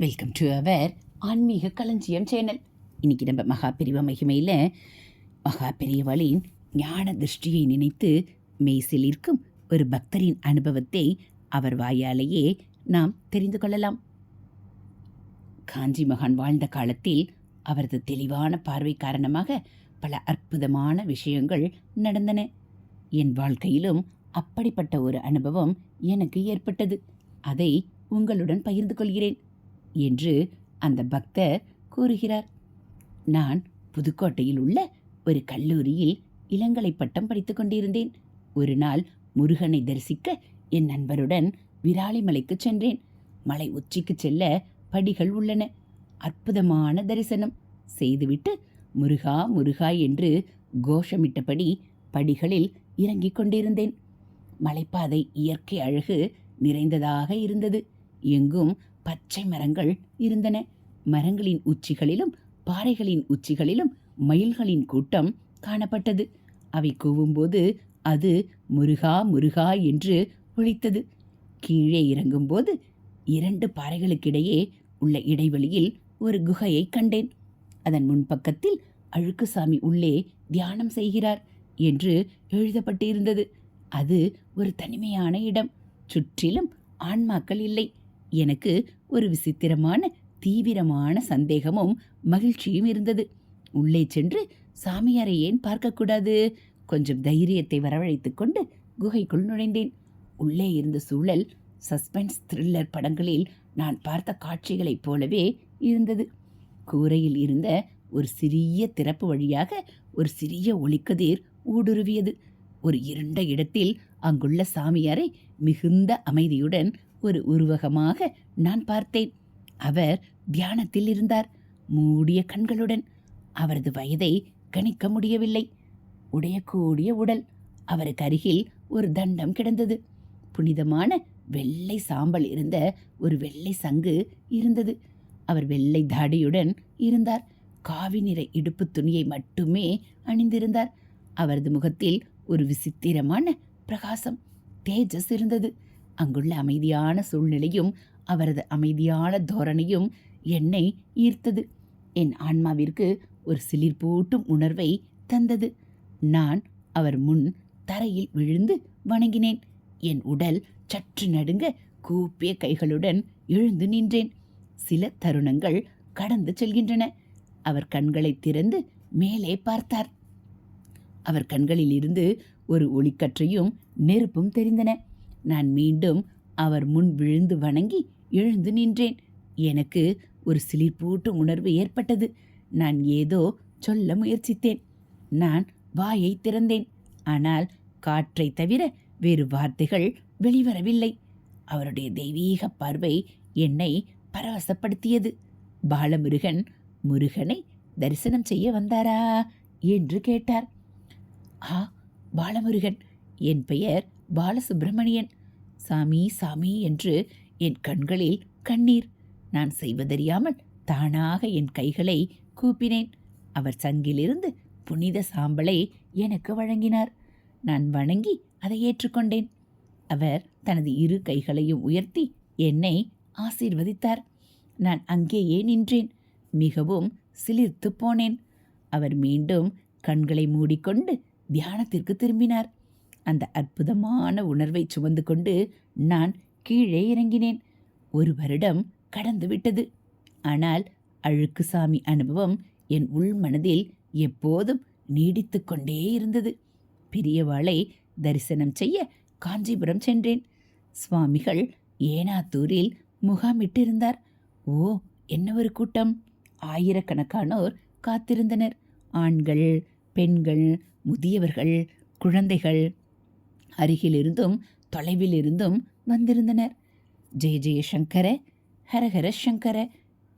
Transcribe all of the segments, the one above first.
Welcome to our ஆன்மீக களஞ்சியம் channel இன்னைக்கு நம்ம மகா பிரிவ மகிமையில் மகா பெரியவளின் ஞான திருஷ்டியை நினைத்து மெய்சில் இருக்கும் ஒரு பக்தரின் அனுபவத்தை அவர் வாயாலேயே நாம் தெரிந்து கொள்ளலாம். காஞ்சி மகான் வாழ்ந்த காலத்தில் அவரது தெளிவான பார்வை காரணமாக பல அற்புதமான விஷயங்கள் நடந்தன. என் வாழ்க்கையிலும் அப்படிப்பட்ட ஒரு அனுபவம் எனக்கு ஏற்பட்டது. அதை உங்களுடன் பகிர்ந்து கொள்கிறேன். என்று அந்த பக்தர் கூறுகிறார். நான் புதுக்கோட்டையில் உள்ள ஒரு கல்லூரியில் இளங்கலை பட்டம் படித்துக் கொண்டிருந்தேன். ஒரு நாள் முருகனை தரிசிக்க என் நண்பருடன் விராலிமலைக்கு சென்றேன். மலை உச்சிக்கு செல்ல படிகள் உள்ளன. அற்புதமான தரிசனம். செய்துவிட்டு முருகா முருகா என்று கோஷமிட்டபடி படிகளில் இறங்கிக் கொண்டிருந்தேன். மலைப்பாதை இயற்கை அழகு நிறைந்ததாக இருந்தது. எங்கும் பச்சை மரங்கள் இருந்தன. மரங்களின் உச்சிகளிலும் பாறைகளின் உச்சிகளிலும் மயில்களின் கூட்டம் காணப்பட்டது. அவை கூவும்போது அது முருகா முருகா என்று ஒழித்தது கீழே இறங்கும்போது இரண்டு பாறைகளுக்கிடையே உள்ள இடைவெளியில் ஒரு குகையை கண்டேன். அதன் முன்பக்கத்தில் அழுக்குசாமி உள்ளே தியானம் செய்கிறார் என்று எழுதப்பட்டிருந்தது. அது ஒரு தனிமையான இடம். சுற்றிலும் ஆன்மாக்கள் இல்லை. எனக்கு ஒரு விசித்திரமான தீவிரமான சந்தேகமும் மகிழ்ச்சியும் இருந்தது. உள்ளே சென்று சாமியாரை ஏன் பார்க்கக்கூடாது கொஞ்சம் தைரியத்தை வரவழைத்துக் கொண்டு குகைக்குள் நுழைந்தேன். உள்ளே இருந்த சூழல் சஸ்பென்ஸ் த்ரில்லர் படங்களில் நான் பார்த்த காட்சிகளைப் போலவே இருந்தது. கூரையில் இருந்த ஒரு சிறிய திறப்பு வழியாக ஒரு சிறிய ஒளிக்கதிர் ஊடுருவியது. ஒரு இருண்ட இடத்தில் அங்குள்ள சாமியாரை மிகுந்த அமைதியுடன் ஒரு உருவகமாக நான் பார்த்தேன். அவர் தியானத்தில் இருந்தார். மூடிய கண்களுடன். அவரது வயதை கணிக்க முடியவில்லை. உடையக்கூடிய உடல். அவருக்கு அருகில் ஒரு தண்டம் கிடந்தது. புனிதமான வெள்ளை சாம்பல் இருந்த ஒரு வெள்ளை சங்கு இருந்தது. அவர் வெள்ளை தாடியுடன் இருந்தார். காவி நிற இடுப்பு துணியை மட்டுமே அணிந்திருந்தார். அவரது முகத்தில் ஒரு விசித்திரமான பிரகாசம் தேஜஸ் இருந்தது. அங்குள்ள அமைதியான சூழ்நிலையும் அவரது அமைதியான தோரணையும் என்னை ஈர்த்தது. என் ஆன்மாவிற்கு ஒரு சிலிர்ப்பூட்டும் உணர்வை தந்தது. நான் அவர் முன் தரையில் விழுந்து வணங்கினேன். என் உடல் சற்று நடுங்க கூப்பிய கைகளுடன் எழுந்து நின்றேன். சில தருணங்கள் கடந்து செல்கின்றன. அவர் கண்களை திறந்து மேலே பார்த்தார். அவர் கண்களில் இருந்து ஒரு ஒளிக்கற்றையும் நெருப்பும் தெரிந்தன. நான் மீண்டும் அவர் முன் விழுந்து வணங்கி எழுந்து நின்றேன். எனக்கு ஒரு சிலிர்ப்பூட்டும் உணர்வு ஏற்பட்டது. நான் ஏதோ சொல்ல முயற்சித்தேன். நான் வாயை திறந்தேன். ஆனால் காற்றை தவிர வேறு வார்த்தைகள் வெளிவரவில்லை. அவருடைய தெய்வீக பார்வை என்னை பரவசப்படுத்தியது. பாலமுருகன் முருகனை தரிசனம் செய்ய வந்தாரா? என்று கேட்டார். ஆ பாலமுருகன். என் பெயர் பாலசுப்பிரமணியன் சாமி சாமி என்று என் கண்களில் கண்ணீர். நான் செய்வதறியாமல் தானாக என் கைகளை கூப்பினேன். அவர் சங்கிலிருந்து புனித சாம்பலை எனக்கு வழங்கினார். நான் வணங்கி அதை ஏற்றுக்கொண்டேன். அவர் தனது இரு கைகளையும் உயர்த்தி என்னை ஆசீர்வதித்தார். நான் அங்கேயே நின்றேன். மிகவும் சிலிர்த்து போனேன். அவர் மீண்டும் கண்களை மூடிக்கொண்டு தியானத்திற்கு திரும்பினார். அந்த அற்புதமான உணர்வை சுமந்து கொண்டு நான் கீழே இறங்கினேன். ஒரு வருடம் கடந்து விட்டது. ஆனால் அழுக்குசாமி அனுபவம் என் உள் மனதில் எப்போதும் நீடித்து கொண்டே இருந்தது. பெரியவாளை தரிசனம் செய்ய காஞ்சிபுரம் சென்றேன். சுவாமிகள் ஏனாத்தூரில் முகாமிட்டிருந்தார். ஓ என்ன ஒரு கூட்டம்? ஆயிரக்கணக்கானோர் காத்திருந்தனர். ஆண்கள் பெண்கள் முதியவர்கள் குழந்தைகள் அருகிலிருந்தும் தொலைவிலிருந்தும் வந்திருந்தனர். ஜெய ஜெய சங்கர ஹரஹர சங்கர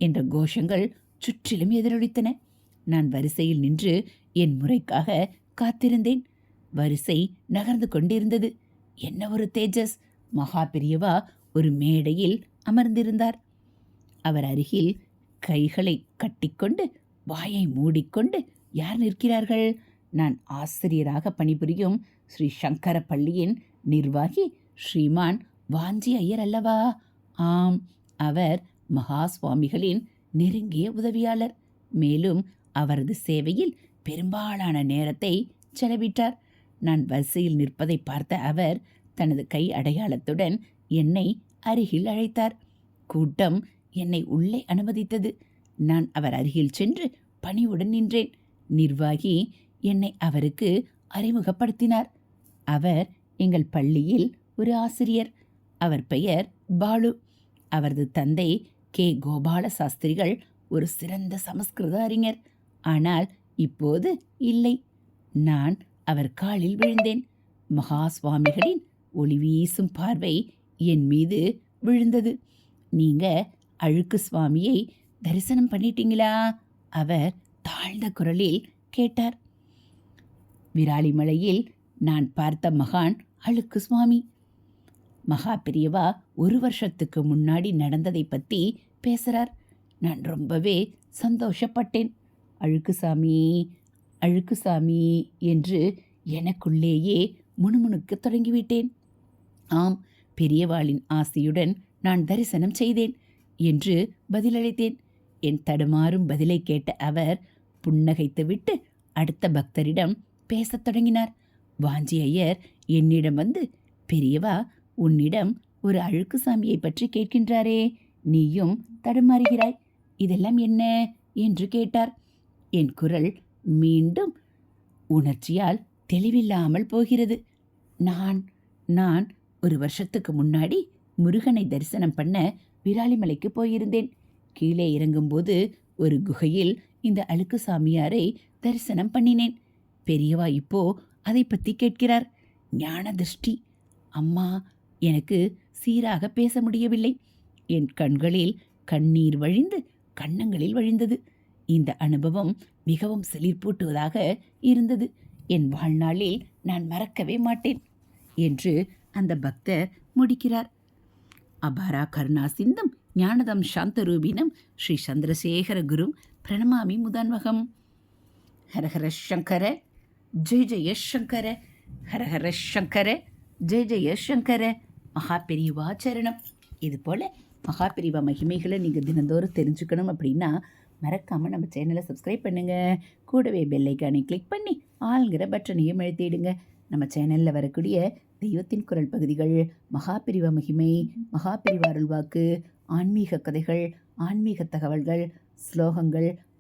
என்ற கோஷங்கள் சுற்றிலும் எதிரொலித்தன. நான் வரிசையில் நின்று என் முறைக்காக காத்திருந்தேன். வரிசை நகர்ந்து கொண்டிருந்தது. என்ன ஒரு தேஜஸ்! மகா பெரியவா ஒரு மேடையில் அமர்ந்திருந்தார். அவர் அருகில் கைகளை கட்டிக்கொண்டு வாயை மூடிக்கொண்டு யார் நிற்கிறார்கள்? நான் ஆசிரியராக பணிபுரியும் ஸ்ரீ சங்கர பள்ளியின் நிர்வாகி ஸ்ரீமான் வாஞ்சி ஐயர் அல்லவா? ஆம் அவர் மகா சுவாமிகளின் நெருங்கிய உதவியாளர். மேலும் அவரது சேவையில் பெரும்பாலான நேரத்தை செலவிட்டார். நான் வரிசையில் நிற்பதை பார்த்த அவர் தனது கை அடையாளத்துடன் என்னை அருகில் அழைத்தார். கூட்டம் என்னை உள்ளே அனுமதித்தது. நான் அவர் அருகில் சென்று பணிவுடன் நின்றேன். நிர்வாகி என்னை அவருக்கு அறிமுகப்படுத்தினார். அவர் எங்கள் பள்ளியில் ஒரு ஆசிரியர். அவர் பெயர் பாலு. அவரது தந்தை கே. கோபால சாஸ்திரிகள் ஒரு சிறந்த சமஸ்கிருத அறிஞர். ஆனால் இப்போது இல்லை. நான் அவர் காலில் விழுந்தேன். மகா சுவாமிகளின் ஒளி வீசும் பார்வை என் மீது விழுந்தது. நீங்க அழுக்கு சுவாமியை தரிசனம் பண்ணிட்டீங்களா? அவர் தாழ்ந்த குரலில் கேட்டார். விராலிமலையில் நான் பார்த்த மகான் அழுக்கு சுவாமி. மகா பெரியவா ஒரு வருஷத்துக்கு முன்னாடி நடந்ததை பற்றி பேசுகிறார் நான் ரொம்பவே சந்தோஷப்பட்டேன். அழுக்குசாமி அழுக்குசாமி என்று எனக்குள்ளேயே முணுமுணுக்கத் தொடங்கிவிட்டேன். ஆம் பெரியவாளின் ஆசையுடன் நான் தரிசனம் செய்தேன் என்று பதிலளித்தேன். என் தடுமாறும் பதிலை கேட்ட அவர் புன்னகைத்துவிட்டு அடுத்த பக்தரிடம் பேசத் தொடங்கினார். வாஞ்சி ஐயர் என்னிடம் வந்து பெரியவா உன்னிடம் ஒரு அழுக்கு சாமியை பற்றி கேட்கின்றாரே நீயும் தடுமாறுகிறாய் இதெல்லாம் என்ன? என்று கேட்டார். என் குரல் மீண்டும் உணர்ச்சியால் தெளிவில்லாமல் போகிறது. நான் நான் ஒரு வருஷத்துக்கு முன்னாடி முருகனை தரிசனம் பண்ண விராலிமலைக்கு போயிருந்தேன். கீழே இறங்கும்போது ஒரு குகையில் இந்த அழுக்கு சாமியாரை தரிசனம் பண்ணினேன். பெரியவா இப்போ அதை பற்றி கேட்கிறார். ஞான திருஷ்டி. அம்மா எனக்கு சீராக பேச முடியவில்லை. என் கண்களில் கண்ணீர் வழிந்து கன்னங்களில் வழிந்தது. இந்த அனுபவம் மிகவும் சிலிர்ப்பூட்டுவதாக இருந்தது. என் வாழ்நாளில் நான் மறக்கவே மாட்டேன் என்று அந்த பக்தர் முடிக்கிறார். அபாரா கருணா சிந்தம் ஞானதம் சாந்தரூபினம் ஸ்ரீ சந்திரசேகர குரும் பிரணமாமி முதான்வகம். ஹரஹர சங்கர. ஜெய ஜெய சங்கர ஹரஹர சங்கர ஜெய ஜெய சங்கர. மகா பெரியவா சரணம். இது போல் மகா பெரியவா மகிமைகளை நீங்கள் தினந்தோறும் தெரிஞ்சுக்கணும் அப்படின்னா மறக்காமல் நம்ம சேனலை சப்ஸ்கிரைப் பண்ணுங்கள் கூடவே பெல்லைக்கானை கிளிக் பண்ணி ஆளுங்கிற பட்டனையும் எழுத்திடுங்க நம்ம சேனலில் வரக்கூடிய தெய்வத்தின் குரல் பகுதிகள் மகாபிரிவ மகிமை மகா அருள்வாக்கு ஆன்மீக கதைகள் ஆன்மீக தகவல்கள் ஸ்லோகங்கள்